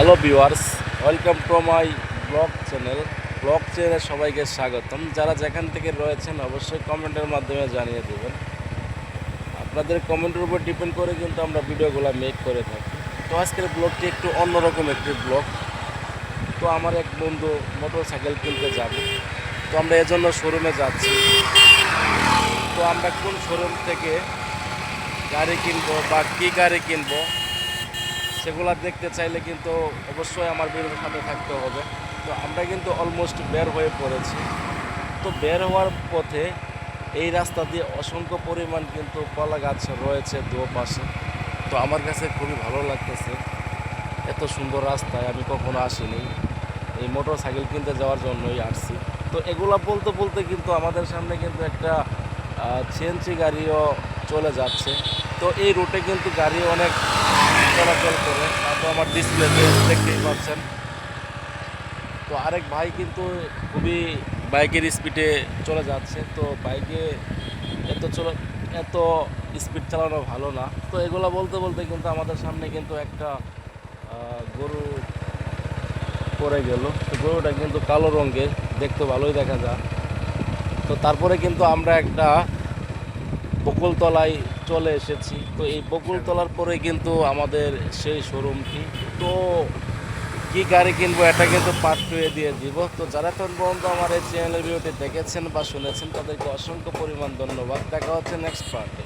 Hello viewers welcome to my vlog channel vlog চ্যানেলে সবাইকে স্বাগতম। যারা যেখান থেকে রয়েছেন, অবশ্যই কমেন্টের মাধ্যমে জানিয়ে দেবেন। আপনাদের কমেন্টের উপর ডিপেন্ড করে কিন্তু আমরা ভিডিওগুলো মেক করে থাকি। তো আজকের ব্লগটি একটু অন্যরকম একটি ব্লগ তো আমার এক বন্ধু মোটর সাইকেল কিনতে যাবে। তো আমরা এজন্য শোরুমে যাচ্ছি। তো আমরা কোন শোরুম থেকে গাড়ি কিনবো বা কী গাড়ি কিনবো সেগুলো দেখতে চাইলে কিন্তু অবশ্যই আমার ভিডিওর সাথে থাকতে হবে। তো আমরা কিন্তু অলমোস্ট বের হয়ে পড়েছি। তো বের হওয়ার পথে এই রাস্তা দিয়ে অসংখ্য পরিমাণ কিন্তু কলা গাছ রয়েছে দু পাশে তো আমার কাছে খুবই ভালো লাগতেছে। এত সুন্দর রাস্তায় আমি কখনো আসিনি। এই মোটর সাইকেল কিনতে যাওয়ার জন্যই আসছি। তো এগুলা বলতে বলতে কিন্তু আমাদের সামনে কিন্তু একটা সিএনসি গাড়িও চলে যাচ্ছে। তো এই রুটে কিন্তু গাড়ি অনেক চলাচল করে তা তো আমার ডিসপ্লেতে দেখতেই পাচ্ছেন। তো আরেক ভাই কিন্তু খুবই বাইকের স্পিডে চলে যাচ্ছে। তো বাইকে এত চলে, এত স্পিড চালানো ভালো না। তো এগুলো বলতে বলতে কিন্তু আমাদের সামনে কিন্তু একটা গরু পড়ে গেল। তো গরুটা কিন্তু কালো রঙের, দেখতে ভালোই দেখা যায়। তো তারপরে কিন্তু আমরা একটা বকুলতলায় চলে এসেছি। তো এই বকুলতলার পরে কিন্তু আমাদের সেই শোরুমটি। তো কি গাড়ি কিনবো এটা কিন্তু পার্ট টুয়ে দিয়ে দিব। তো যারা এখন পর্যন্ত আমার এই চ্যানেলের ভিডিওটি দেখেছেন বা শুনেছেন, তাদেরকে অসংখ্য পরিমাণ ধন্যবাদ। দেখা হচ্ছে নেক্সট পার্টে